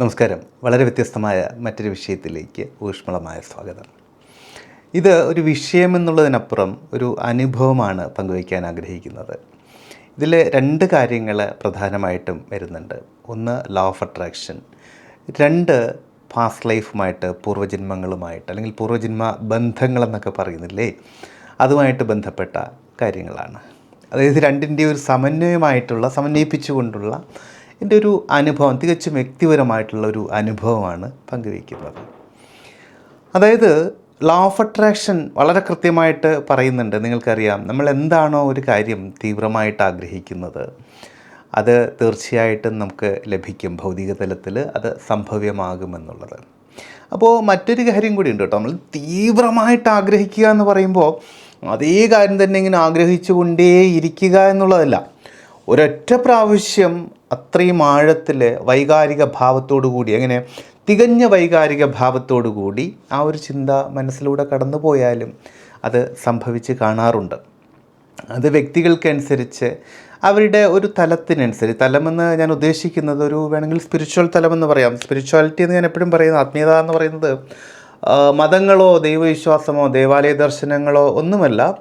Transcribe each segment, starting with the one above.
നമസ്കാരം. വളരെ വ്യത്യസ്തമായ മറ്റൊരു വിഷയത്തിലേക്ക് ഊഷ്മളമായ സ്വാഗതം. ഇത് ഒരു വിഷയമെന്നുള്ളതിനപ്പുറം ഒരു അനുഭവമാണ് പങ്കുവയ്ക്കാൻ ആഗ്രഹിക്കുന്നത്. ഇതിൽ രണ്ട് കാര്യങ്ങൾ പ്രധാനമായിട്ടും വരുന്നുണ്ട്. ഒന്ന് ലോ ഓഫ് അട്രാക്ഷൻ രണ്ട് പാസ്റ്റ് ലൈഫുമായിട്ട് പൂർവജന്മങ്ങളുമായിട്ട് അല്ലെങ്കിൽ പൂർവജന്മ ബന്ധങ്ങളെന്നൊക്കെ പറയുന്നില്ലേ? അതുമായിട്ട് ബന്ധപ്പെട്ട കാര്യങ്ങളാണ്. അതായത് രണ്ടിന്റെ ഒരു സമന്വയമായിട്ടുള്ള സമന്വയിപ്പിച്ചുകൊണ്ടുള്ള എന്റെ ഒരു അനുഭവം തികച്ചും വ്യക്തിപരമായിട്ടുള്ള ഒരു അനുഭവമാണ് പങ്കുവയ്ക്കുന്നത്. അതായത് ലോ ഓഫ് അട്രാക്ഷൻ വളരെ കൃത്യമായിട്ട് പറയുന്നുണ്ട്. നിങ്ങൾക്കറിയാം നമ്മൾ എന്താണോ ഒരു കാര്യം തീവ്രമായിട്ട് ആഗ്രഹിക്കുന്നത് അത് തീർച്ചയായിട്ടും നമുക്ക് ലഭിക്കും ഭൗതിക തലത്തിൽ അത് സംഭവ്യമാകുമെന്നുള്ളത് അപ്പോൾ മറ്റൊരു കാര്യം കൂടി ഉണ്ട് കേട്ടോ. നമ്മൾ തീവ്രമായിട്ട് ആഗ്രഹിക്കുക എന്ന് പറയുമ്പോൾ അതേ കാര്യം തന്നെ ഇങ്ങനെ ആഗ്രഹിച്ചു കൊണ്ടേ ഇരിക്കുക എന്നുള്ളതല്ല. ഒരൊറ്റ പ്രാവശ്യം അത്രയും ആഴത്തിൽ വൈകാരിക ഭാവത്തോടു കൂടി അങ്ങനെ തികഞ്ഞ വൈകാരിക ഭാവത്തോടു കൂടി ആ ഒരു ചിന്ത മനസ്സിലൂടെ കടന്നു പോയാലും അത് സംഭവിച്ച് കാണാറുണ്ട്. അത് വ്യക്തികൾക്കനുസരിച്ച് അവരുടെ ഒരു തലത്തിനനുസരിച്ച് തലമെന്ന് ഞാൻ ഉദ്ദേശിക്കുന്നത് ഒരു വേണമെങ്കിൽ സ്പിരിച്വൽ തലമെന്ന് പറയാം. സ്പിരിച്വാലിറ്റി എന്ന് ഞാൻ എപ്പോഴും പറയുന്നത് ആത്മീയത എന്ന് പറയുന്നത് മതങ്ങളോ ദൈവവിശ്വാസമോ ദേവാലയ ദർശനങ്ങളോ ഒന്നുമല്ല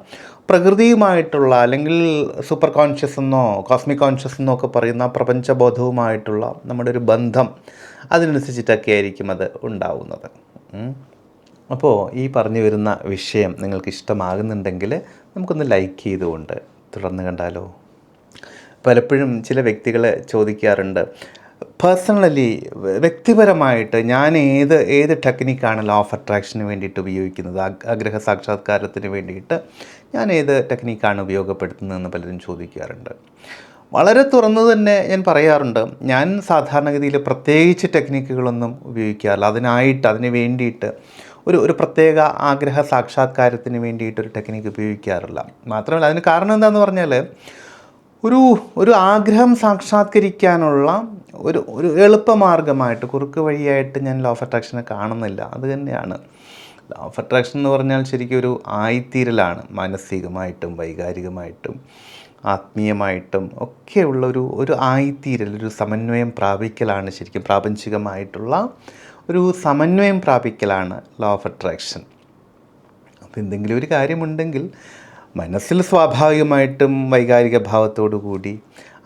പ്രകൃതിയുമായിട്ടുള്ള അല്ലെങ്കിൽ സൂപ്പർ കോൺഷ്യസ് എന്നോ കോസ്മിക് കോൺഷ്യസ് എന്നോ ഒക്കെ പറയുന്ന പ്രപഞ്ചബോധവുമായിട്ടുള്ള നമ്മുടെ ഒരു ബന്ധം അതിനനുസരിച്ചിട്ടൊക്കെ ആയിരിക്കും അത് ഉണ്ടാവുന്നത്. അപ്പോൾ ഈ പറഞ്ഞു വരുന്ന വിഷയം നിങ്ങൾക്ക് ഇഷ്ടമാകുന്നുണ്ടെങ്കിൽ നമുക്കൊന്ന് ലൈക്ക് ചെയ്തുകൊണ്ട് തുടർന്ന് കണ്ടാലോ? പലപ്പോഴും ചില വ്യക്തികൾ ചോദിക്കാറുണ്ട് പേഴ്സണലി വ്യക്തിപരമായിട്ട് ഞാൻ ഏത് ഏത് ടെക്നിക്കാണ് ലോ ഓഫ് അട്രാക്ഷന് വേണ്ടിയിട്ട് ഉപയോഗിക്കുന്നത്? ആഗ്- ആഗ്രഹ സാക്ഷാത്കാരത്തിന് വേണ്ടിയിട്ട് ഞാൻ ഏത് ടെക്നിക്കാണ് ഉപയോഗപ്പെടുത്തുന്നതെന്ന് പലരും ചോദിക്കാറുണ്ട്. വളരെ തുറന്നു തന്നെ ഞാൻ പറയാറുണ്ട് ഞാൻ സാധാരണഗതിയിൽ പ്രത്യേകിച്ച് ടെക്നിക്കുകളൊന്നും ഉപയോഗിക്കാറില്ല. അതിനായിട്ട് അതിന് വേണ്ടിയിട്ട് ഒരു ഒരു പ്രത്യേക ആഗ്രഹ സാക്ഷാത്കാരത്തിന് വേണ്ടിയിട്ട് ഒരു ടെക്നിക്ക് ഉപയോഗിക്കാറില്ല. മാത്രമല്ല അതിന് കാരണം എന്താണെന്ന് പറഞ്ഞാൽ ഒരു ഒരു ആഗ്രഹം സാക്ഷാത്കരിക്കാനുള്ള ഒരു ഒരു എളുപ്പമാർഗമായിട്ട് കുറുക്ക് വഴിയായിട്ട് ഞാൻ ലോ ഓഫ് അട്രാക്ഷനെ കാണുന്നില്ല. അത് തന്നെയാണ്. ലോ ഓഫ് അട്രാക്ഷൻ എന്ന് പറഞ്ഞാൽ ശരിക്കും ഒരു ആയിത്തീരലാണ്. മാനസികമായിട്ടും വൈകാരികമായിട്ടും ആത്മീയമായിട്ടും ഒക്കെയുള്ള ഒരു ഒരു ആയിത്തീരൽ ഒരു സമന്വയം പ്രാപിക്കലാണ് ശരിക്കും പ്രാപഞ്ചികമായിട്ടുള്ള ഒരു സമന്വയം പ്രാപിക്കലാണ് ലോ ഓഫ് അട്രാക്ഷൻ അപ്പോൾ എന്തെങ്കിലും ഒരു കാര്യമുണ്ടെങ്കിൽ മനസ്സിൽ സ്വാഭാവികമായിട്ടും വൈകാരിക ഭാവത്തോടു കൂടി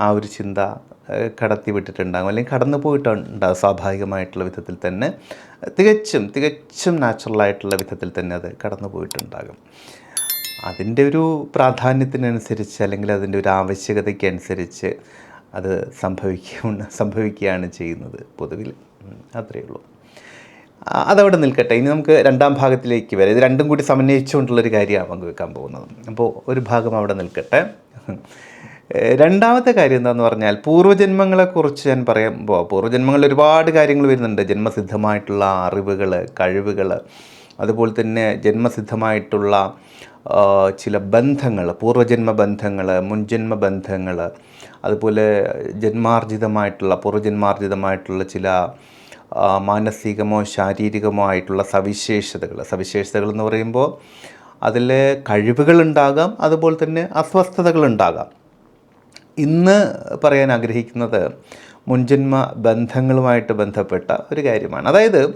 ആ ഒരു ചിന്ത കടത്തിവിട്ടിട്ടുണ്ടാകും. കടത്തി വിട്ടിട്ടുണ്ടാകും അല്ലെങ്കിൽ കടന്നു പോയിട്ടുണ്ടാകും സ്വാഭാവികമായിട്ടുള്ള വിധത്തിൽ തന്നെ തികച്ചും തികച്ചും നാച്ചുറലായിട്ടുള്ള വിധത്തിൽ തന്നെ അത് കടന്നു പോയിട്ടുണ്ടാകും. അതിന്റെ ഒരു പ്രാധാന്യത്തിനനുസരിച്ച് അല്ലെങ്കിൽ അതിന്റെ ഒരു ആവശ്യകതയ്ക്കനുസരിച്ച് അത് സംഭവിക്കുന്ന സംഭവിക്കുകയാണ് ചെയ്യുന്നത് പൊതുവിൽ. അത്രയേ ഉള്ളൂ. അതവിടെ നിൽക്കട്ടെ. ഇനി നമുക്ക് രണ്ടാം ഭാഗത്തിലേക്ക് വരാം. ഇത് രണ്ടും കൂടി സമന്വയിച്ചുകൊണ്ടുള്ളൊരു കാര്യമാണ് പങ്കുവെക്കാൻ പോകുന്നത്. അപ്പോൾ ഒരു ഭാഗം അവിടെ നിൽക്കട്ടെ. രണ്ടാമത്തെ കാര്യം എന്താണെന്ന് പറഞ്ഞാൽ പൂർവജന്മങ്ങളെക്കുറിച്ച് ഞാൻ പറയുമ്പോൾ പൂർവജന്മങ്ങളിൽ ഒരുപാട് കാര്യങ്ങൾ വരുന്നുണ്ട്. ജന്മസിദ്ധമായിട്ടുള്ള അറിവുകൾ കഴിവുകൾ അതുപോലെ തന്നെ ജന്മസിദ്ധമായിട്ടുള്ള ചില ബന്ധങ്ങൾ പൂർവജന്മ ബന്ധങ്ങൾ മുൻജന്മ ബന്ധങ്ങൾ അതുപോലെ ജന്മാർജിതമായിട്ടുള്ള പൂർവജന്മാർജിതമായിട്ടുള്ള ചില മാനസികമോ ശാരീരികമോ ആയിട്ടുള്ള സവിശേഷതകൾ. സവിശേഷതകൾ എന്ന് പറയുമ്പോൾ അതിൽ കഴിവുകളുണ്ടാകാം അതുപോലെ തന്നെ അസ്വസ്ഥതകളുണ്ടാകാം ഇന്ന് പറയാൻ ആഗ്രഹിക്കുന്നത് മുൻജന്മ ബന്ധങ്ങളുമായിട്ട് ബന്ധപ്പെട്ട ഒരു കാര്യമാണ്. അതായത്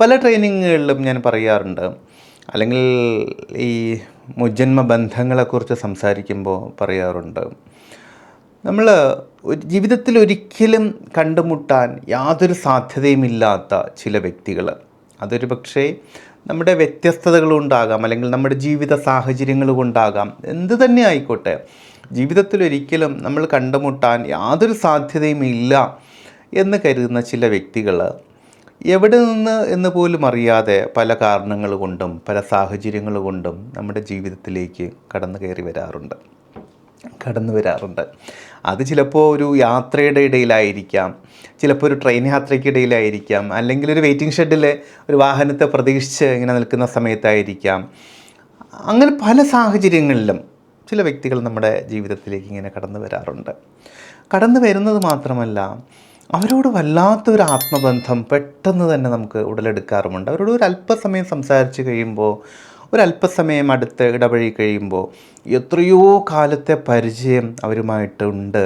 പല ട്രെയിനിങ്ങുകളിലും ഞാൻ പറയാറുണ്ട് അല്ലെങ്കിൽ ഈ മുജന്മ ബന്ധങ്ങളെക്കുറിച്ച് സംസാരിക്കുമ്പോൾ പറയാറുണ്ട് നമ്മൾ ജീവിതത്തിൽ ഒരിക്കലും കണ്ടുമുട്ടാൻ യാതൊരു സാധ്യതയുമില്ലാത്ത ചില വ്യക്തികൾ. അതൊരു പക്ഷേ നമ്മുടെ വ്യത്യസ്തതകളുണ്ടാകാം അല്ലെങ്കിൽ നമ്മുടെ ജീവിത സാഹചര്യങ്ങൾ കൊണ്ടാകാം. എന്ത് തന്നെ ആയിക്കോട്ടെ ജീവിതത്തിൽ ഒരിക്കലും നമ്മൾ കണ്ടുമുട്ടാൻ യാതൊരു സാധ്യതയും ഇല്ല എന്ന് കരുതുന്ന ചില വ്യക്തികൾ എവിടെ നിന്ന് എന്ന് പോലും അറിയാതെ പല കാരണങ്ങൾ കൊണ്ടും പല സാഹചര്യങ്ങൾ കൊണ്ടും നമ്മുടെ ജീവിതത്തിലേക്ക് കടന്നു കയറി വരാറുണ്ട്. കടന്നു വരാറുണ്ട്. അത് ചിലപ്പോൾ ഒരു യാത്രയുടെ ഇടയിലായിരിക്കാം ചിലപ്പോൾ ഒരു ട്രെയിൻ യാത്രയ്ക്കിടയിലായിരിക്കാം അല്ലെങ്കിൽ ഒരു വെയിറ്റിംഗ് ഷെഡിലെ ഒരു വാഹനത്തെ പ്രതീക്ഷിച്ച് ഇങ്ങനെ നിൽക്കുന്ന സമയത്തായിരിക്കാം. അങ്ങനെ പല സാഹചര്യങ്ങളിലും ചില വ്യക്തികൾ നമ്മുടെ ജീവിതത്തിലേക്ക് ഇങ്ങനെ കടന്നു വരാറുണ്ട്. കടന്നു വരുന്നത് മാത്രമല്ല അവരോട് വല്ലാത്തൊരു ആത്മബന്ധം പെട്ടെന്ന് തന്നെ നമുക്ക് ഉടലെടുക്കാറുമുണ്ട്. അവരോട് ഒരു അല്പസമയം സംസാരിച്ച് കഴിയുമ്പോൾ ഒരല്പസമയം അടുത്ത് ഇടപഴകി കഴിയുമ്പോൾ എത്രയോ കാലത്തെ പരിചയം അവരുമായിട്ടുണ്ട്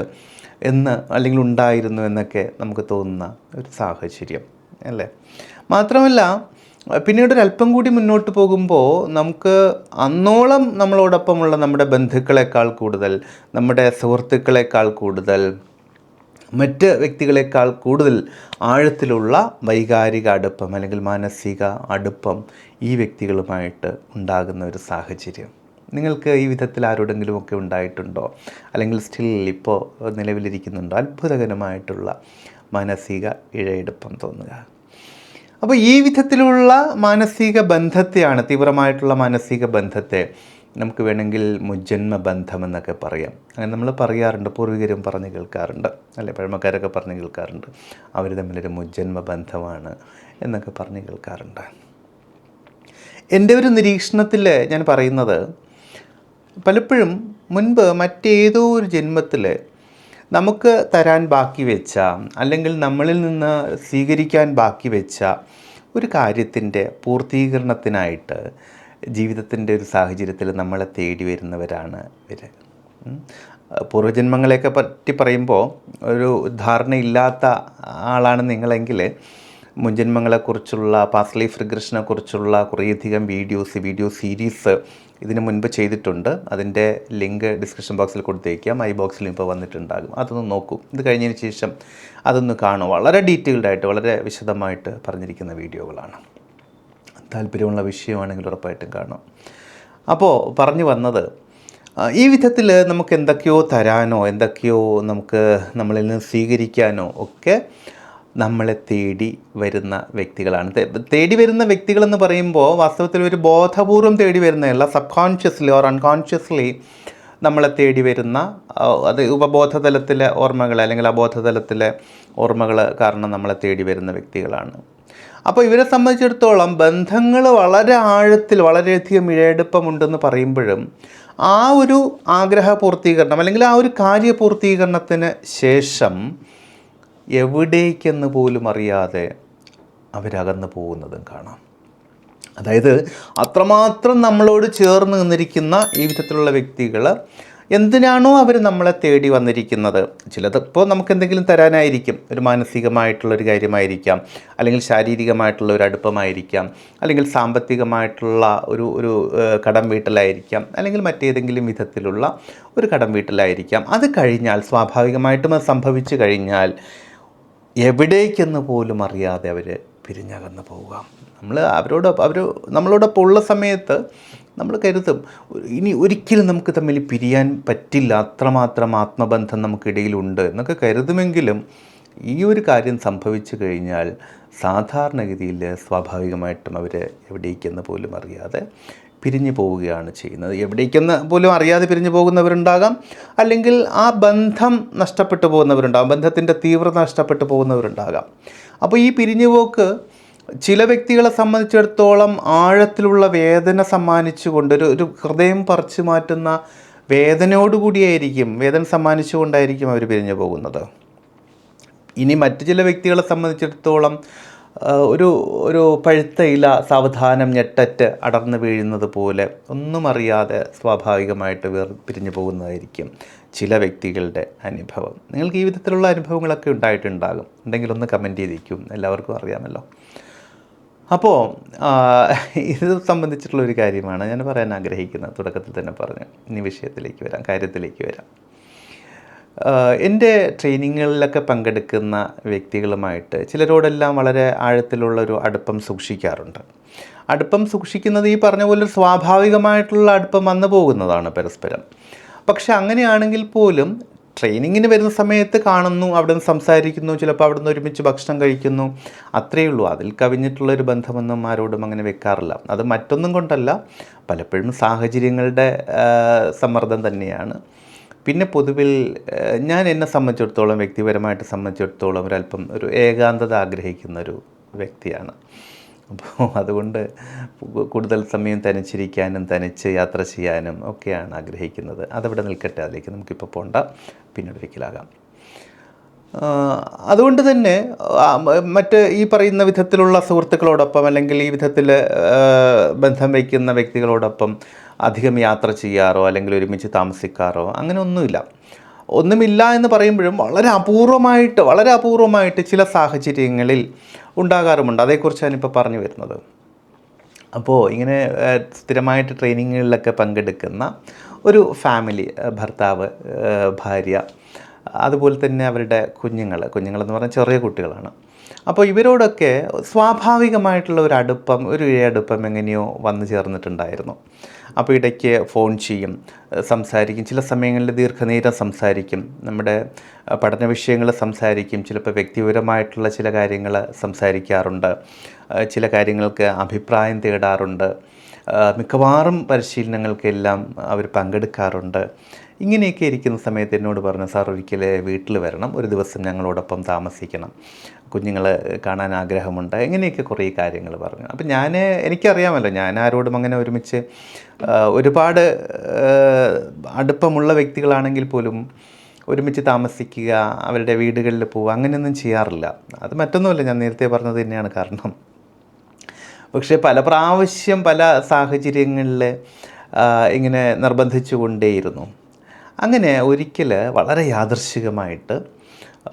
എന്ന് അല്ലെങ്കിൽ ഉണ്ടായിരുന്നു എന്നൊക്കെ നമുക്ക് തോന്നുന്ന ഒരു സാഹചര്യം അല്ലേ? മാത്രമല്ല പിന്നീട് ഒരല്പം കൂടി മുന്നോട്ട് പോകുമ്പോൾ നമുക്ക് അന്നോളം നമ്മളോടൊപ്പമുള്ള നമ്മുടെ ബന്ധുക്കളെക്കാൾ കൂടുതൽ നമ്മുടെ സുഹൃത്തുക്കളെക്കാൾ കൂടുതൽ മറ്റ് വ്യക്തികളെക്കാൾ കൂടുതൽ ആഴത്തിലുള്ള വൈകാരിക അടുപ്പം അല്ലെങ്കിൽ മാനസിക അടുപ്പം ഈ വ്യക്തികളുമായിട്ട് ഉണ്ടാകുന്ന ഒരു സാഹചര്യം. നിങ്ങൾക്ക് ഈ വിധത്തിൽ ആരോടെങ്കിലുമൊക്കെ ഉണ്ടായിട്ടുണ്ടോ? അല്ലെങ്കിൽ സ്റ്റിൽ ഇപ്പോൾ നിലവിലിരിക്കുന്നുണ്ടോ? അത്ഭുതകരമായിട്ടുള്ള മാനസിക ഇഴയെടുപ്പം തോന്നുക. അപ്പോൾ ഈ വിധത്തിലുള്ള മാനസിക ബന്ധത്തെയാണ് തീവ്രമായിട്ടുള്ള മാനസിക ബന്ധത്തെ നമുക്ക് വേണമെങ്കിൽ മുജ്ജന്മ ബന്ധം എന്നൊക്കെ പറയാം. അങ്ങനെ നമ്മൾ പറയാറുണ്ട് പൂർവികരും പറഞ്ഞു കേൾക്കാറുണ്ട് അല്ലെ പഴമക്കാരൊക്കെ പറഞ്ഞു കേൾക്കാറുണ്ട് അവർ തമ്മിലൊരു മുജ്ജന്മ ബന്ധമാണ് എന്നൊക്കെ പറഞ്ഞു കേൾക്കാറുണ്ട്. എന്റെ ഒരു നിരീക്ഷണത്തിൽ ഞാൻ പറയുന്നത് പലപ്പോഴും മുൻപ് മറ്റേതോ ഒരു ജന്മത്തിൽ നമുക്ക് തരാൻ ബാക്കി വെച്ച അല്ലെങ്കിൽ നമ്മളിൽ നിന്ന് സ്വീകരിക്കാൻ ബാക്കി വെച്ച ഒരു കാര്യത്തിന്റെ പൂർത്തീകരണത്തിനായിട്ട് ജീവിതത്തിന്റെ ഒരു സാഹചര്യത്തിൽ നമ്മളെ തേടി വരുന്നവരാണ് ഇവർ. പൂർവജന്മങ്ങളെയൊക്കെ പറ്റി പറയുമ്പോൾ ഒരു ധാരണയില്ലാത്ത ആളാണ് നിങ്ങളെങ്കിൽ മുൻജന്മങ്ങളെക്കുറിച്ചുള്ള പാസ്റ്റ് ലൈഫ് റിഗ്രഷനെ കുറിച്ചുള്ള കുറേയധികം വീഡിയോസ് വീഡിയോ സീരീസ് ഇതിനു മുൻപ് ചെയ്തിട്ടുണ്ട്. അതിന്റെ ലിങ്ക് ഡിസ്ക്രിപ്ഷൻ ബോക്സിൽ കൊടുത്തേക്കാം. ഐ ബോക്സിലും ഇപ്പോൾ വന്നിട്ടുണ്ടാകും. അതൊന്ന് നോക്കൂ. ഇത് കഴിഞ്ഞതിന് ശേഷം അതൊന്ന് കാണും. വളരെ ഡീറ്റെയിൽഡ് ആയിട്ട് വളരെ വിശദമായിട്ട് പറഞ്ഞിരിക്കുന്ന വീഡിയോകളാണ്. താല്പര്യമുള്ള വിഷയമാണെങ്കിൽ ഉറപ്പായിട്ടും കാണാം. അപ്പോൾ പറഞ്ഞു വന്നത് ഈ വിധത്തിൽ നമുക്ക് എന്തൊക്കെയോ തരാനോ എന്തൊക്കെയോ നമുക്ക് നമ്മളിൽ നിന്ന് സ്വീകരിക്കാനോ ഒക്കെ നമ്മളെ തേടി വരുന്ന വ്യക്തികളാണ്. തേടി വരുന്ന വ്യക്തികളെന്ന് പറയുമ്പോൾ വാസ്തവത്തിൽ ഒരു ബോധപൂർവം തേടി വരുന്നതല്ല. സബ് കോൺഷ്യസ്ലി ഓർ അൺകോൺഷ്യസ്ലി നമ്മളെ തേടി വരുന്ന അത് ഉപബോധതലത്തിലെ ഓർമ്മകൾ അല്ലെങ്കിൽ അബോധതലത്തിലെ ഓർമ്മകൾ കാരണം നമ്മളെ തേടി വരുന്ന വ്യക്തികളാണ്. അപ്പോൾ ഇവരെ സംബന്ധിച്ചിടത്തോളം ബന്ധങ്ങൾ വളരെ ആഴത്തിൽ വളരെയധികം ഇഴയെടുപ്പമുണ്ടെന്ന് പറയുമ്പോഴും ആ ഒരു ആഗ്രഹ പൂർത്തീകരണം അല്ലെങ്കിൽ ആ ഒരു കാര്യപൂർത്തീകരണത്തിന് ശേഷം എവിടേക്കെന്ന് പോലും അറിയാതെ അവരകന്നു പോകുന്നതും കാണാം. അതായത് അത്രമാത്രം നമ്മളോട് ചേർന്ന് നിന്നിരിക്കുന്ന ഈ വിധത്തിലുള്ള വ്യക്തികൾ എന്തിനാണോ അവർ നമ്മളെ തേടി വന്നിരിക്കുന്നത്? ചിലതിപ്പോൾ നമുക്ക് എന്തെങ്കിലും തരാനായിരിക്കും. ഒരു മാനസികമായിട്ടുള്ളൊരു കാര്യമായിരിക്കാം. അല്ലെങ്കിൽ ശാരീരികമായിട്ടുള്ള ഒരു അടുപ്പമായിരിക്കാം. അല്ലെങ്കിൽ സാമ്പത്തികമായിട്ടുള്ള ഒരു ഒരു കടം വീട്ടലായിരിക്കാം. അല്ലെങ്കിൽ മറ്റേതെങ്കിലും വിധത്തിലുള്ള ഒരു കടം വീട്ടലായിരിക്കാം. അത് കഴിഞ്ഞാൽ സ്വാഭാവികമായിട്ടും അത് സംഭവിച്ചു കഴിഞ്ഞാൽ എവിടേക്കെന്ന് പോലും അറിയാതെ അവർ പിരിഞ്ഞകന്ന് പോവുക. നമ്മൾ അവരോട് അവർ നമ്മളോടൊപ്പം ഉള്ള സമയത്ത് നമ്മൾ കരുതും ഇനി ഒരിക്കലും നമുക്ക് തമ്മിൽ പിരിയാൻ പറ്റില്ല അത്രമാത്രം ആത്മബന്ധം നമുക്കിടയിലുണ്ട് എന്നൊക്കെ കരുതുമെങ്കിലും ഈ ഒരു കാര്യം സംഭവിച്ചു കഴിഞ്ഞാൽ സാധാരണഗതിയിൽ സ്വാഭാവികമായിട്ടും അവർ എവിടേക്കെന്ന് പോലും അറിയാതെ പിരിഞ്ഞു പോവുകയാണ് ചെയ്യുന്നത്. എവിടേക്കെന്ന് പോലും അറിയാതെ പിരിഞ്ഞു പോകുന്നവരുണ്ടാകാം. അല്ലെങ്കിൽ ആ ബന്ധം നഷ്ടപ്പെട്ടു പോകുന്നവരുണ്ടാകാം. ബന്ധത്തിന്റെ തീവ്രത നഷ്ടപ്പെട്ടു പോകുന്നവരുണ്ടാകാം. അപ്പോൾ ഈ പിരിഞ്ഞുപോക്ക് ചില വ്യക്തികളെ സംബന്ധിച്ചിടത്തോളം ആഴത്തിലുള്ള വേദന സമ്മാനിച്ചുകൊണ്ട് ഒരു ഒരു ഹൃദയം പറിച്ചു മാറ്റുന്ന വേദനയോടുകൂടിയായിരിക്കും വേദന സമ്മാനിച്ചുകൊണ്ടായിരിക്കും അവർ പിരിഞ്ഞു പോകുന്നത്. ഇനി മറ്റു ചില വ്യക്തികളെ സംബന്ധിച്ചിടത്തോളം ഒരു ഒരു പഴുത്ത ഇല സാവധാനം ഞെട്ടറ്റ് അടർന്നു വീഴുന്നത് പോലെ ഒന്നും അറിയാതെ സ്വാഭാവികമായിട്ട് വേർ പിരിഞ്ഞു പോകുന്നതായിരിക്കും ചില വ്യക്തികളുടെ അനുഭവം. നിങ്ങൾക്ക് ഈ വിധത്തിലുള്ള അനുഭവങ്ങളൊക്കെ ഉണ്ടായിട്ടുണ്ടാകും. ഉണ്ടെങ്കിൽ ഒന്ന് കമന്റ് ചെയ്തിരിക്കും. എല്ലാവർക്കും അറിയാമല്ലോ. അപ്പോൾ ഇത് സംബന്ധിച്ചിട്ടുള്ള ഒരു കാര്യമാണ് ഞാൻ പറയാൻ ആഗ്രഹിക്കുന്നത്. തുടക്കത്തിൽ തന്നെ പറഞ്ഞു. ഇനി വിഷയത്തിലേക്ക് വരാം. കാര്യത്തിലേക്ക് വരാം. എന്റെ ട്രെയിനിങ്ങുകളിലൊക്കെ പങ്കെടുക്കുന്ന വ്യക്തികളുമായിട്ട് ചിലരോടെല്ലാം വളരെ ആഴത്തിലുള്ള ഒരു അടുപ്പം സൂക്ഷിക്കാറുണ്ട്. അടുപ്പം സൂക്ഷിക്കുന്നത് ഈ പറഞ്ഞ പോലെ സ്വാഭാവികമായിട്ടുള്ള അടുപ്പം വന്നു പോകുന്നതാണ് പരസ്പരം. പക്ഷെ അങ്ങനെയാണെങ്കിൽ പോലും ട്രെയിനിങ്ങിന് വരുന്ന സമയത്ത് കാണുന്നു അവിടെ നിന്ന് സംസാരിക്കുന്നു ചിലപ്പോൾ അവിടെ നിന്ന് ഒരുമിച്ച് ഭക്ഷണം കഴിക്കുന്നു. അത്രയേ ഉള്ളൂ. അതിൽ കവിഞ്ഞിട്ടുള്ളൊരു ബന്ധമൊന്നും ആരോടും അങ്ങനെ വെക്കാറില്ല. അത് മറ്റൊന്നും കൊണ്ടല്ല. പലപ്പോഴും സാഹചര്യങ്ങളുടെ സമ്മർദ്ദം തന്നെയാണ്. പിന്നെ പൊതുവിൽ ഞാൻ എന്നെ സംബന്ധിച്ചിടത്തോളം വ്യക്തിപരമായിട്ട് സംബന്ധിച്ചിടത്തോളം ഒരല്പം ഒരു ഏകാന്തത ആഗ്രഹിക്കുന്ന ഒരു വ്യക്തിയാണ്. അപ്പോൾ അതുകൊണ്ട് കൂടുതൽ സമയം തനിച്ചിരിക്കാനും തനിച്ച് യാത്ര ചെയ്യാനും ഒക്കെയാണ് ആഗ്രഹിക്കുന്നത്. അതവിടെ നിൽക്കട്ടെ അതിലേക്ക് നമുക്കിപ്പോൾ പോണ്ട. പിന്നീട് ഒരിക്കലാകാം. അതുകൊണ്ട് തന്നെ മറ്റ് ഈ പറയുന്ന വിധത്തിലുള്ള സുഹൃത്തുക്കളോടൊപ്പം അല്ലെങ്കിൽ ഈ വിധത്തിൽ ബന്ധം വയ്ക്കുന്ന വ്യക്തികളോടൊപ്പം അധികം യാത്ര ചെയ്യാറോ അല്ലെങ്കിൽ ഒരുമിച്ച് താമസിക്കാറോ അങ്ങനെ ഒന്നുമില്ല ഒന്നുമില്ല എന്ന് പറയുമ്പോഴും വളരെ അപൂർവമായിട്ട് വളരെ അപൂർവമായിട്ട് ചില സാഹചര്യങ്ങളിൽ ഉണ്ടാകാറുമുണ്ട്. അതേക്കുറിച്ചാണ് ഇപ്പോൾ പറഞ്ഞു വരുന്നത്. അപ്പോൾ ഇങ്ങനെ സ്ഥിരമായിട്ട് ട്രെയിനിങ്ങുകളിലൊക്കെ പങ്കെടുക്കുന്ന ഒരു ഫാമിലി ഭർത്താവ് ഭാര്യ അതുപോലെ തന്നെ അവരുടെ കുഞ്ഞുങ്ങൾ കുഞ്ഞുങ്ങളെന്ന് പറഞ്ഞാൽ ചെറിയ കുട്ടികളാണ്. അപ്പോൾ ഇവരോടൊക്കെ സ്വാഭാവികമായിട്ടുള്ള ഒരു അടുപ്പം ഒരു അടുപ്പം എങ്ങനെയോ വന്നു ചേർന്നിട്ടുണ്ടായിരുന്നു. അപ്പോൾ ഇടയ്ക്ക് ഫോൺ ചെയ്യും സംസാരിക്കും. ചില സമയങ്ങളിൽ ദീർഘനേരം സംസാരിക്കും. നമ്മുടെ പഠന വിഷയങ്ങൾ സംസാരിക്കും. ചിലപ്പോൾ വ്യക്തിപരമായിട്ടുള്ള ചില കാര്യങ്ങൾ സംസാരിക്കാറുണ്ട്. ചില കാര്യങ്ങൾക്ക് അഭിപ്രായം തേടാറുണ്ട്. മിക്കവാറും പരിശീലനങ്ങൾക്കെല്ലാം അവർ പങ്കെടുക്കാറുണ്ട്. ഇങ്ങനെയൊക്കെ ഇരിക്കുന്ന സമയത്ത് എന്നോട് പറഞ്ഞു സാർ ഒരിക്കൽ വീട്ടിൽ വരണം. ഒരു ദിവസം ഞങ്ങളോടൊപ്പം താമസിക്കണം. കുഞ്ഞുങ്ങളെ കാണാൻ ആഗ്രഹമുണ്ട്. ഇങ്ങനെയൊക്കെ കുറേ കാര്യങ്ങൾ പറഞ്ഞു. അപ്പം ഞാൻ എനിക്കറിയാമല്ലോ ഞാൻ ആരോടും അങ്ങനെ ഒരുമിച്ച് ഒരുപാട് അടുപ്പമുള്ള വ്യക്തികളാണെങ്കിൽ പോലും ഒരുമിച്ച് താമസിക്കുക അവരുടെ വീടുകളിൽ പോവുക അങ്ങനെയൊന്നും ചെയ്യാറില്ല. അത് മറ്റൊന്നുമല്ല ഞാൻ നേരത്തെ പറഞ്ഞത് തന്നെയാണ് കാരണം. പക്ഷേ പല പ്രാവശ്യം പല സാഹചര്യങ്ങളിൽ ഇങ്ങനെ നിർബന്ധിച്ചു കൊണ്ടേയിരുന്നു. അങ്ങനെ ഒരിക്കൽ വളരെ യാദർശികമായിട്ട്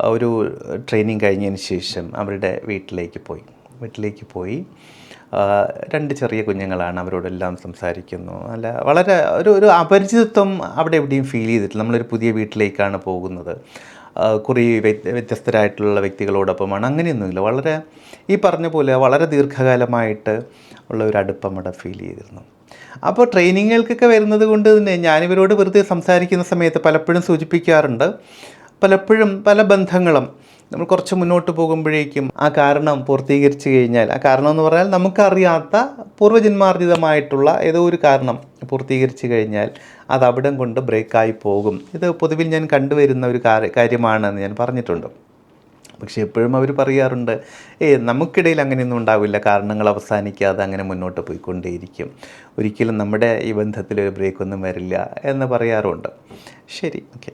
ഒരു ട്രെയിനിങ് കഴിഞ്ഞതിന് ശേഷം അവരുടെ വീട്ടിലേക്ക് പോയി. വീട്ടിലേക്ക് പോയി രണ്ട് ചെറിയ കുഞ്ഞുങ്ങളാണ് അവരോടെല്ലാം സംസാരിക്കുന്നു. അല്ല വളരെ ഒരു ഒരു അപരിചിതത്വം അവിടെ എവിടെയും ഫീൽ ചെയ്തിട്ടില്ല. നമ്മളൊരു പുതിയ വീട്ടിലേക്കാണ് പോകുന്നത്. കുറേ വ്യ- വ്യത്യസ്തരായിട്ടുള്ള വ്യക്തികളോടൊപ്പമാണ്. അങ്ങനെയൊന്നുമില്ല. വളരെ ഈ പറഞ്ഞ പോലെ വളരെ ദീർഘകാലമായിട്ട് ഉള്ള ഒരു അടുപ്പം അവിടെ ഫീൽ ചെയ്തിരുന്നു. അപ്പോൾ ട്രെയിനിങ്ങുകൾക്കൊക്കെ വരുന്നത് കൊണ്ട് തന്നെ ഞാനിവരോട് വെറുതെ സംസാരിക്കുന്ന സമയത്ത് പലപ്പോഴും സൂചിപ്പിക്കാറുണ്ട്. പലപ്പോഴും പല ബന്ധങ്ങളും നമ്മൾ കുറച്ച് മുന്നോട്ട് പോകുമ്പോഴേക്കും ആ കാരണം പൂർത്തീകരിച്ചു കഴിഞ്ഞാൽ ആ കാരണം എന്ന് പറഞ്ഞാൽ നമുക്കറിയാത്ത പൂർവജന്മാർജിതമായിട്ടുള്ള ഏതോ ഒരു കാരണം പൂർത്തീകരിച്ചു കഴിഞ്ഞാൽ അത് അവിടം കൊണ്ട് ബ്രേക്കായി പോകും. ഇത് പൊതുവിൽ ഞാൻ കണ്ടുവരുന്ന ഒരു കാര്യ- കാര്യമാണെന്ന് ഞാൻ പറഞ്ഞിട്ടുണ്ട്. പക്ഷെ എപ്പോഴും അവർ പറയാറുണ്ട് ഏ നമുക്കിടയിൽ അങ്ങനെയൊന്നും ഉണ്ടാവില്ല. കാരണങ്ങൾ അവസാനിക്കാതെ അങ്ങനെ മുന്നോട്ട് പോയിക്കൊണ്ടേയിരിക്കും. ഒരിക്കലും നമ്മുടെ ഈ ബന്ധത്തിൽ ഒരു ബ്രേക്കൊന്നും വരില്ല എന്ന് പറയാറുണ്ട്. ശരി ഓക്കെ.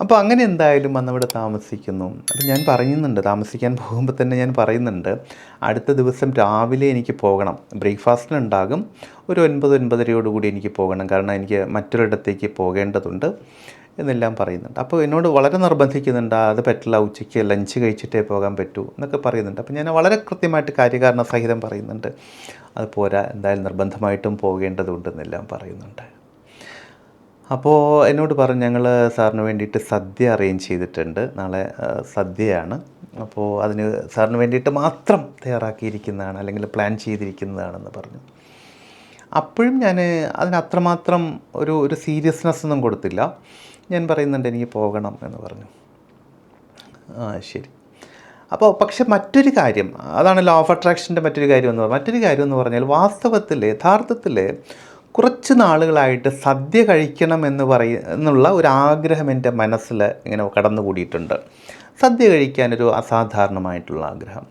അപ്പോൾ അങ്ങനെ എന്തായാലും വന്നവിടെ താമസിക്കുന്നു. അപ്പം ഞാൻ പറയുന്നുണ്ട് താമസിക്കാൻ പോകുമ്പോൾ തന്നെ ഞാൻ പറയുന്നുണ്ട്. അടുത്ത ദിവസം രാവിലെ എനിക്ക് പോകണം. ബ്രേക്ക്ഫാസ്റ്റിനുണ്ടാകും. ഒരു ഒൻപത് ഒൻപതരയോടുകൂടി എനിക്ക് പോകണം. കാരണം എനിക്ക് മറ്റൊരിടത്തേക്ക് പോകേണ്ടതുണ്ട്. എന്നെല്ലാം പറയുന്നുണ്ട്. അപ്പോൾ എന്നോട് വളരെ നിർബന്ധിക്കുന്നുണ്ട് അത് പറ്റില്ല ഉച്ചയ്ക്ക് ലഞ്ച് കഴിച്ചിട്ടേ പോകാൻ പറ്റൂ എന്നൊക്കെ പറയുന്നുണ്ട്. അപ്പോൾ ഞാൻ വളരെ കൃത്യമായിട്ട് കാര്യകാരണ സഹിതം പറയുന്നുണ്ട്. അത് പോരാ എന്തായാലും നിർബന്ധമായിട്ടും പോകേണ്ടതുണ്ടെന്നെല്ലാം പറയുന്നുണ്ട്. അപ്പോൾ എന്നോട് പറഞ്ഞു ഞങ്ങൾ സാറിന് വേണ്ടിയിട്ട് സദ്യ അറേഞ്ച് ചെയ്തിട്ടുണ്ട്. നാളെ സദ്യയാണ്. അപ്പോൾ അതിന് സാറിന് വേണ്ടിയിട്ട് മാത്രം തയ്യാറാക്കിയിരിക്കുന്നതാണ് അല്ലെങ്കിൽ പ്ലാൻ ചെയ്തിരിക്കുന്നതാണെന്ന് പറഞ്ഞു. അപ്പോഴും ഞാൻ അതിന് അത്രമാത്രം ഒരു ഒരു സീരിയസ്നെസ് ഒന്നും കൊടുത്തില്ല. ഞാൻ പറയുന്നുണ്ട് എനിക്ക് പോകണം എന്ന് പറഞ്ഞു. ആ ശരി. അപ്പോൾ പക്ഷെ മറ്റൊരു കാര്യം അതാണ് ലോ ഓഫ് അട്രാക്ഷന്റെ മറ്റൊരു കാര്യം എന്ന് പറഞ്ഞാൽ മറ്റൊരു കാര്യം എന്ന് പറഞ്ഞാൽ വാസ്തവത്തിൽ യഥാർത്ഥത്തിൽ കുറച്ച് നാളുകളായിട്ട് സദ്യ കഴിക്കണം എന്ന് പറയ എന്നുള്ള ഒരു ആഗ്രഹം എന്റെ മനസ്സിൽ ഇങ്ങനെ കടന്നുകൂടിയിട്ടുണ്ട്. സദ്യ കഴിക്കാനൊരു അസാധാരണമായിട്ടുള്ള ആഗ്രഹം.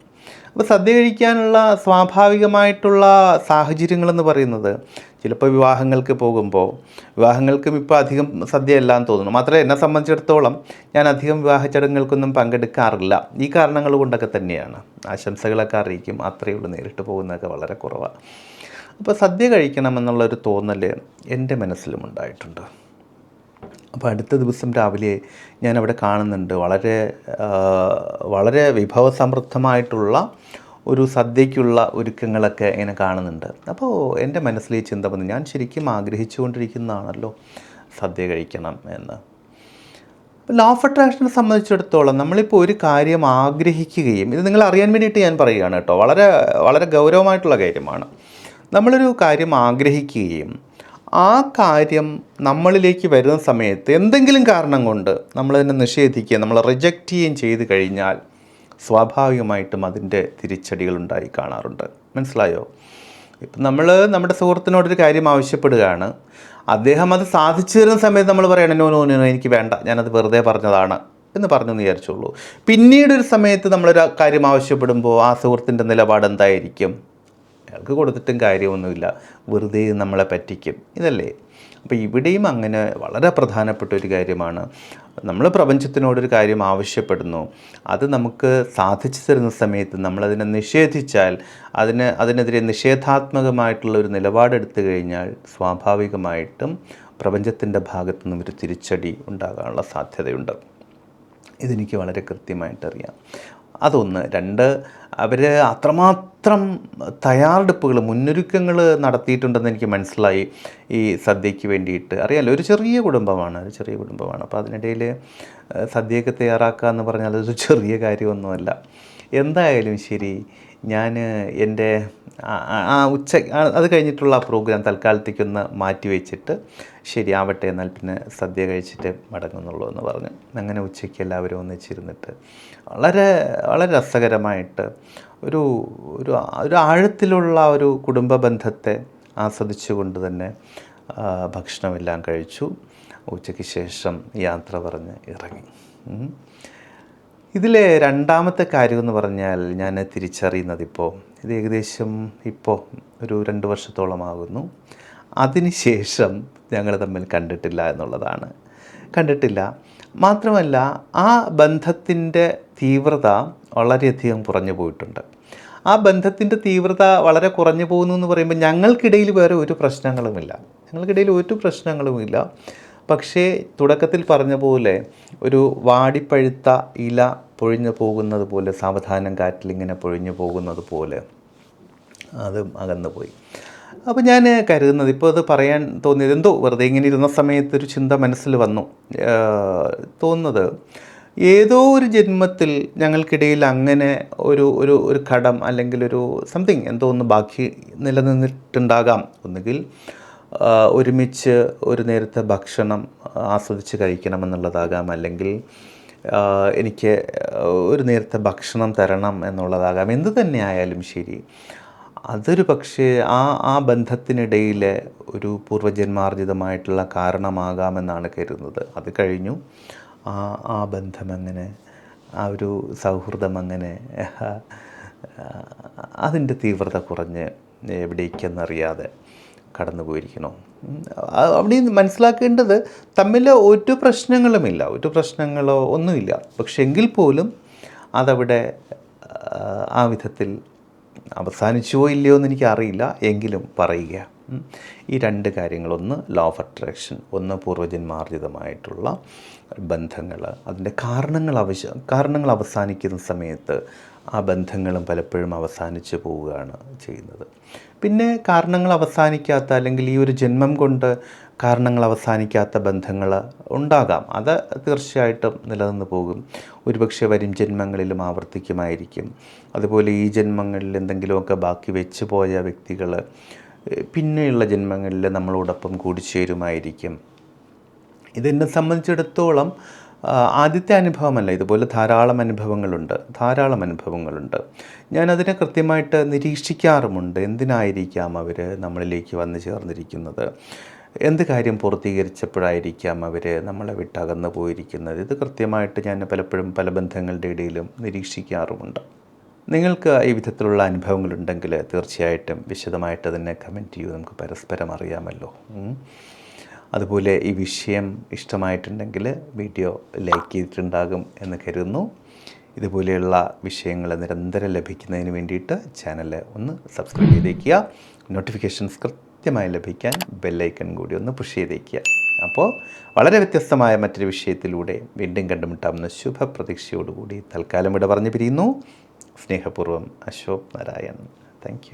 അപ്പോൾ സദ്യ കഴിക്കാനുള്ള സ്വാഭാവികമായിട്ടുള്ള സാഹചര്യങ്ങളെന്ന് പറയുന്നത് ചിലപ്പോൾ വിവാഹങ്ങൾക്ക് പോകുമ്പോൾ വിവാഹങ്ങൾക്കും ഇപ്പോൾ അധികം സദ്യ എല്ലാം തോന്നുന്നു. മാത്രമേ എന്നെ സംബന്ധിച്ചിടത്തോളം ഞാൻ അധികം വിവാഹ ചടങ്ങുകൾക്കൊന്നും പങ്കെടുക്കാറില്ല. ഈ കാരണങ്ങൾ കൊണ്ടൊക്കെ തന്നെയാണ്. ആശംസകളൊക്കെ അറിയിക്കും. അത്രയേ ഉള്ളൂ. നേരിട്ട് പോകുന്നതൊക്കെ വളരെ കുറവാണ്. അപ്പോൾ സദ്യ കഴിക്കണമെന്നുള്ളൊരു തോന്നൽ എന്റെ മനസ്സിലും ഉണ്ടായിട്ടുണ്ട്. അപ്പോൾ അടുത്ത ദിവസം രാവിലെ ഞാൻ അവിടെ കാണുന്നുണ്ട്. വളരെ വളരെ വിഭവസമൃദ്ധമായിട്ടുള്ള ഒരു സദ്യയ്ക്കുള്ള ഒരുക്കങ്ങളൊക്കെ ഇങ്ങനെ കാണുന്നുണ്ട്. അപ്പോൾ എന്റെ മനസ്സിൽ ഈ ചിന്ത വന്നു ഞാൻ ശരിക്കും ആഗ്രഹിച്ചുകൊണ്ടിരിക്കുന്നതാണല്ലോ സദ്യ കഴിക്കണം എന്ന്. ലോ ഓഫ് അട്രാക്ഷനെ സംബന്ധിച്ചിടത്തോളം നമ്മളിപ്പോൾ ഒരു കാര്യം ആഗ്രഹിക്കുകയും ഇത് നിങ്ങൾ അറിയാൻ വേണ്ടിയിട്ട് ഞാൻ പറയുകയാണ് കേട്ടോ വളരെ വളരെ ഗൗരവമായിട്ടുള്ള കാര്യമാണ്. നമ്മളൊരു കാര്യം ആഗ്രഹിക്കുകയും ആ കാര്യം നമ്മളിലേക്ക് വരുന്ന സമയത്ത് എന്തെങ്കിലും കാരണം കൊണ്ട് നമ്മളതിനെ നിഷേധിക്കുകയും നമ്മൾ റിജക്റ്റ് ചെയ്യുകയും ചെയ്ത് കഴിഞ്ഞാൽ സ്വാഭാവികമായിട്ടും അതിന്റെ തിരിച്ചടികൾ ഉണ്ടായി കാണാറുണ്ട്. മനസ്സിലായോ? ഇപ്പം നമ്മൾ നമ്മുടെ സുഹൃത്തിനോടൊരു കാര്യം ആവശ്യപ്പെടുകയാണ്. അദ്ദേഹം അത് സാധിച്ചു തരുന്ന സമയത്ത് നമ്മൾ പറയണം നോ നോ നോ എനിക്ക് വേണ്ട ഞാനത് വെറുതെ പറഞ്ഞതാണ് എന്ന് പറഞ്ഞു എന്ന് വിചാരിച്ചോളൂ പിന്നീട് ഒരു സമയത്ത് നമ്മളൊരു കാര്യം ആവശ്യപ്പെടുമ്പോൾ ആ സുഹൃത്തിന്റെ നിലപാട് എന്തായിരിക്കും? അയാൾക്ക് കൊടുത്തിട്ടും കാര്യമൊന്നുമില്ല. വെറുതെ നമ്മളെ പറ്റിക്കും. ഇതല്ലേ? അപ്പോൾ ഇവിടെയും അങ്ങനെ വളരെ പ്രധാനപ്പെട്ട ഒരു കാര്യമാണ്. നമ്മൾ പ്രപഞ്ചത്തിനോടൊരു കാര്യം ആവശ്യപ്പെടുന്നു. അത് നമുക്ക് സാധിച്ചു തരുന്ന സമയത്ത് നമ്മളതിനെ നിഷേധിച്ചാൽ അതിന് അതിനെതിരെ നിഷേധാത്മകമായിട്ടുള്ള ഒരു നിലപാടെടുത്തു കഴിഞ്ഞാൽ സ്വാഭാവികമായിട്ടും പ്രപഞ്ചത്തിന്റെ ഭാഗത്തു നിന്നും ഒരു തിരിച്ചടി ഉണ്ടാകാനുള്ള സാധ്യതയുണ്ട്. ഇതെനിക്ക് വളരെ കൃത്യമായിട്ടറിയാം. അതൊന്ന്. രണ്ട് അവർ അത്രമാത്രം തയ്യാറെടുപ്പുകൾ മുന്നൊരുക്കങ്ങൾ നടത്തിയിട്ടുണ്ടെന്ന് എനിക്ക് മനസ്സിലായി ഈ സദ്യയ്ക്ക് വേണ്ടിയിട്ട്. അറിയാമല്ലോ ഒരു ചെറിയ കുടുംബമാണ് ഒരു ചെറിയ കുടുംബമാണ്. അപ്പോൾ അതിനിടയിൽ സദ്യയൊക്കെ തയ്യാറാക്കുക എന്ന് പറഞ്ഞാൽ അതൊരു ചെറിയ കാര്യമൊന്നുമല്ല. എന്തായാലും ശരി ഞാൻ എന്റെ ആ- ഉച്ച അത് കഴിഞ്ഞിട്ടുള്ള പ്രോഗ്രാം തൽക്കാലത്തേക്കൊന്ന് മാറ്റി വെച്ചിട്ട് ശരിയാവട്ടെ എന്നാൽ പിന്നെ സദ്യ കഴിച്ചിട്ട് മടങ്ങുന്നുള്ളൂ എന്ന് പറഞ്ഞു. അങ്ങനെ ഉച്ചയ്ക്ക് എല്ലാവരും ഒന്നിച്ചിരുന്നിട്ട് വളരെ വളരെ രസകരമായിട്ട് ഒരു ഒരു ഒരു ആഴത്തിലുള്ള ഒരു കുടുംബ ബന്ധത്തെ ആസ്വദിച്ചുകൊണ്ട് തന്നെ ഭക്ഷണമെല്ലാം കഴിച്ചു. ഉച്ചയ്ക്ക് ശേഷം യാത്ര പറഞ്ഞ് ഇറങ്ങി. ഇതിലെ രണ്ടാമത്തെ കാര്യം എന്ന് പറഞ്ഞാൽ ഞാൻ തിരിച്ചറിയുന്നത് ഇപ്പോൾ ഇത് ഏകദേശം ഇപ്പോൾ ഒരു രണ്ട് വർഷത്തോളമാകുന്നു. അതിനുശേഷം ഞങ്ങൾ തമ്മിൽ കണ്ടിട്ടില്ല എന്നുള്ളതാണ്. കണ്ടിട്ടില്ല. മാത്രമല്ല ആ ബന്ധത്തിന്റെ തീവ്രത വളരെയധികം കുറഞ്ഞു പോയിട്ടുണ്ട്. ആ ബന്ധത്തിന്റെ തീവ്രത വളരെ കുറഞ്ഞു പോകുന്നു എന്ന് പറയുമ്പോൾ ഞങ്ങൾക്കിടയിൽ വേറെ ഒരു പ്രശ്നങ്ങളുമില്ല. ഞങ്ങൾക്കിടയിൽ ഒരു പ്രശ്നങ്ങളുമില്ല. പക്ഷേ തുടക്കത്തിൽ പറഞ്ഞ പോലെ ഒരു വാടിപ്പഴുത്ത ഇല പൊഴിഞ്ഞു പോകുന്നത് പോലെ സാവധാനം കാറ്റിലിങ്ങനെ പൊഴിഞ്ഞു പോകുന്നത് പോലെ അതും അകന്നു പോയി അപ്പോൾ ഞാൻ കരുതുന്നത് ഇപ്പോൾ അത് പറയാൻ തോന്നിയത് എന്തോ വെറുതെ ഇങ്ങനെ ഇരുന്ന സമയത്ത് ഒരു ചിന്ത മനസ്സിൽ വന്നു. തോന്നുന്നത് ഏതോ ഒരു ജന്മത്തിൽ ഞങ്ങൾക്കിടയിൽ അങ്ങനെ ഒരു ഒരു ഒരു കടം അല്ലെങ്കിൽ ഒരു സംതിങ് എന്തോ ഒന്ന് ബാക്കി നിലനിന്നിട്ടുണ്ടാകാം. ഒന്നുകിൽ ഒരുമിച്ച് ഒരു നേരത്തെ ഭക്ഷണം ആസ്വദിച്ച് കഴിക്കണമെന്നുള്ളതാകാം. അല്ലെങ്കിൽ എനിക്ക് ഒരു നേരത്തെ ഭക്ഷണം തരണം എന്നുള്ളതാകാം. എന്ത് തന്നെ ആയാലും ശരി. അതൊരു പക്ഷേ ആ ആ ബന്ധത്തിനിടയിൽ ഒരു പൂർവജന്മാർജിതമായിട്ടുള്ള കാരണമാകാമെന്നാണ് കരുതുന്നത്. അത് കഴിഞ്ഞു. ആ ആ ബന്ധം അങ്ങനെ ആ ഒരു സൗഹൃദം അങ്ങനെ അതിന്റെ തീവ്രത കുറഞ്ഞ് എവിടേക്കെന്നറിയാതെ കടന്നു പോയിരിക്കണോ അവിടെ മനസ്സിലാക്കേണ്ടത് തമ്മിൽ ഒരു പ്രശ്നങ്ങളുമില്ല ഒരു പ്രശ്നങ്ങളോ ഒന്നുമില്ല. പക്ഷെ എങ്കിൽ പോലും അതവിടെ ആ, വിധത്തിൽ അവസാനിച്ചുവോ ഇല്ലയോ എന്ന് എനിക്കറിയില്ല എങ്കിലും പറയുക. ഈ രണ്ട് കാര്യങ്ങൾ ഒന്ന് ലോ ഓഫ് അട്രാക്ഷൻ ഒന്ന് പൂർവജന്മാർജിതമായിട്ടുള്ള ബന്ധങ്ങൾ അതിന്റെ കാരണങ്ങൾ അവശ കാരണങ്ങൾ അവസാനിക്കുന്ന സമയത്ത് ആ ബന്ധങ്ങളും പലപ്പോഴും അവസാനിച്ച് പോവുകയാണ് ചെയ്യുന്നത്. പിന്നെ കാരണങ്ങൾ അവസാനിക്കാത്ത അല്ലെങ്കിൽ ഈ ഒരു ജന്മം കൊണ്ട് കാരണങ്ങൾ അവസാനിക്കാത്ത ബന്ധങ്ങൾ ഉണ്ടാകാം. അത് തീർച്ചയായിട്ടും നിലനിന്ന് പോകും. ഒരുപക്ഷെ വരും ജന്മങ്ങളിലും ആവർത്തിക്കുമായിരിക്കും. അതുപോലെ ഈ ജന്മങ്ങളിൽ എന്തെങ്കിലുമൊക്കെ ബാക്കി വെച്ച് പോയ വ്യക്തികൾ പിന്നെയുള്ള ജന്മങ്ങളിൽ നമ്മളോടൊപ്പം കൂടിച്ചേരുമായിരിക്കും. ഇതെന്നെ സംബന്ധിച്ചിടത്തോളം ആദ്യത്തെ അനുഭവമല്ല ഇതുപോലെ ധാരാളം അനുഭവങ്ങളുണ്ട് ധാരാളം അനുഭവങ്ങളുണ്ട്. ഞാനതിനെ കൃത്യമായിട്ട് നിരീക്ഷിക്കാറുമുണ്ട്. എന്തിനായിരിക്കാം അവർ നമ്മളിലേക്ക് വന്നു ചേർന്നിരിക്കുന്നത്? എന്ത് കാര്യം പൂർത്തീകരിച്ചപ്പോഴായിരിക്കാം അവർ നമ്മളെ വിട്ടകന്നു പോയിരിക്കുന്നത്? ഇത് കൃത്യമായിട്ട് ഞാൻ പലപ്പോഴും പല ബന്ധങ്ങളുടെ ഇടയിലും നിരീക്ഷിക്കാറുമുണ്ട്. നിങ്ങൾക്ക് ഈ വിധത്തിലുള്ള അനുഭവങ്ങളുണ്ടെങ്കിൽ തീർച്ചയായിട്ടും വിശദമായിട്ട് തന്നെ കമന്റ് ചെയ്യൂ നമുക്ക് പരസ്പരം അറിയാമല്ലോ. അതുപോലെ ഈ വിഷയം ഇഷ്ടമായിട്ടുണ്ടെങ്കിൽ വീഡിയോ ലൈക്ക് ചെയ്തിട്ടുണ്ടാകും എന്ന് കരുതുന്നു. ഇതുപോലെയുള്ള വിഷയങ്ങൾ നിരന്തരം ലഭിക്കുന്നതിന് വേണ്ടിയിട്ട് ചാനൽ ഒന്ന് സബ്സ്ക്രൈബ് ചെയ്തേക്കുക. നോട്ടിഫിക്കേഷൻസ് കൃത്യമായി ലഭിക്കാൻ ബെല്ലൈക്കൺ കൂടി ഒന്ന് പുഷ് ചെയ്തേക്കുക. അപ്പോൾ വളരെ വ്യത്യസ്തമായ മറ്റൊരു വിഷയത്തിലൂടെ വീണ്ടും കണ്ടുമുട്ടാവുന്ന ശുഭപ്രതീക്ഷയോടുകൂടി തൽക്കാലം ഇവിടെ പറഞ്ഞു പിരിയുന്നു സ്നേഹപൂർവം അശോക് നാരായൺ. താങ്ക്